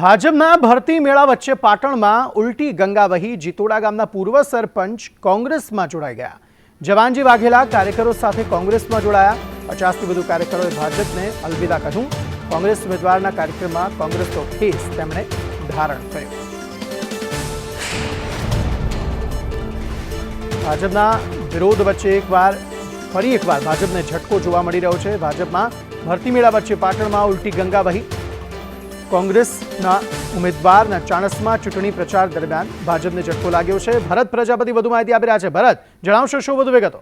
ભાજપના ભરતી મેળા વચ્ચે પાટણમાં ઉલટી ગંગા વહી જીતોડા ગામના પૂર્વ સરપંચ કોંગ્રેસમાં જોડાઈ ગયા. જવાનજી વાઘેલા કાર્યકરો સાથે કોંગ્રેસમાં જોડાયા. પચાસથી વધુ કાર્યકરોએ ભાજપને અલવિદા કહ્યું. કોંગ્રેસ ઉમેદવારના કાર્યક્રમમાં કોંગ્રેસનો ખેસ તેમણે ધારણ કર્યો. ભાજપના વિરોધ વચ્ચે એકવાર, ફરી એકવાર ભાજપને ઝટકો જોવા મળી રહ્યો છે. ભાજપમાં ભરતી મેળા વચ્ચે પાટણમાં ઉલટી ગંગા વહી કોંગ્રેસના ઉમેદવારના ચાણસમાં ચૂંટણી પ્રચાર દરમિયાન ભાજપને ઝટકો લાગ્યો છે. ભરત પ્રજાપતિ વધુ માહિતી આપી રહ્યા છે. ભરત, જણાવશો શું વધુ વિગતો?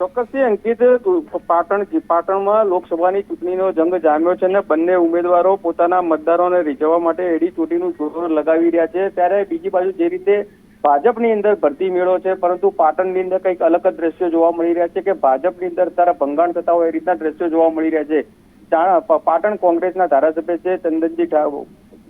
ચોક્કસથી, અંકિત, પાટણ, પાટણમાં લોકસભાની ચૂંટણીનો જંગ જામ્યો છે અને બંને ઉમેદવારો પોતાના મતદારોને રીઝવવા માટે એડી ચૂંટણીનું જોર લગાવી રહ્યા છે. ત્યારે બીજી બાજુ જે રીતે ભાજપની અંદર ભરતી મેળો છે, પરંતુ પાટણની અંદર કંઈક અલગ જ દ્રશ્યો જોવા મળી રહ્યા છે કે ભાજપની અંદર તારા ભંગાણ થતા હોય એ રીતના દ્રશ્યો જોવા મળી રહ્યા છે. પાટણ કોંગ્રેસના ધારાસભ્ય છે ચંદનજી ઠાકોર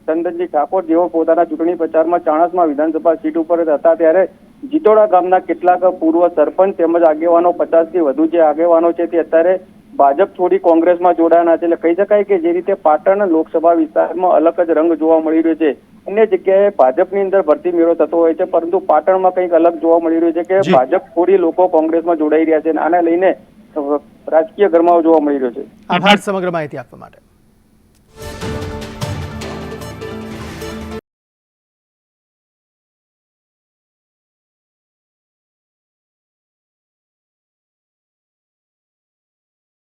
ચંદનજી ઠાકોર. જેઓ પોતાના ચૂંટણી પ્રચારમાં ચાણસમાં વિધાનસભા સીટ ઉપર હતા ત્યારે જીતોડા ગામના કેટલાક પૂર્વ સરપંચ તેમજ આગેવાનો પચાસથી વધુ જે આગેવાનો છે તે અત્યારે ભાજપ છોડી કોંગ્રેસમાં જોડાયા છે. એટલે કહી શકાય કે જે રીતે પાટણ લોકસભા વિસ્તારમાં અલગ જ રંગ જોવા મળી રહ્યો છે. અન્ય જગ્યાએ ભાજપની અંદર ભરતી મેળો થતો હોય છે પરંતુ પાટણમાં કંઈક અલગ જોવા મળી રહ્યું છે કે ભાજપ છોડી લોકો કોંગ્રેસમાં જોડાઈ રહ્યા છે. અને આને લઈને રાજકીય ગરમાવો જોવા મળી રહ્યો છે. આભાર સમગ્ર માહિતી આપવા માટે.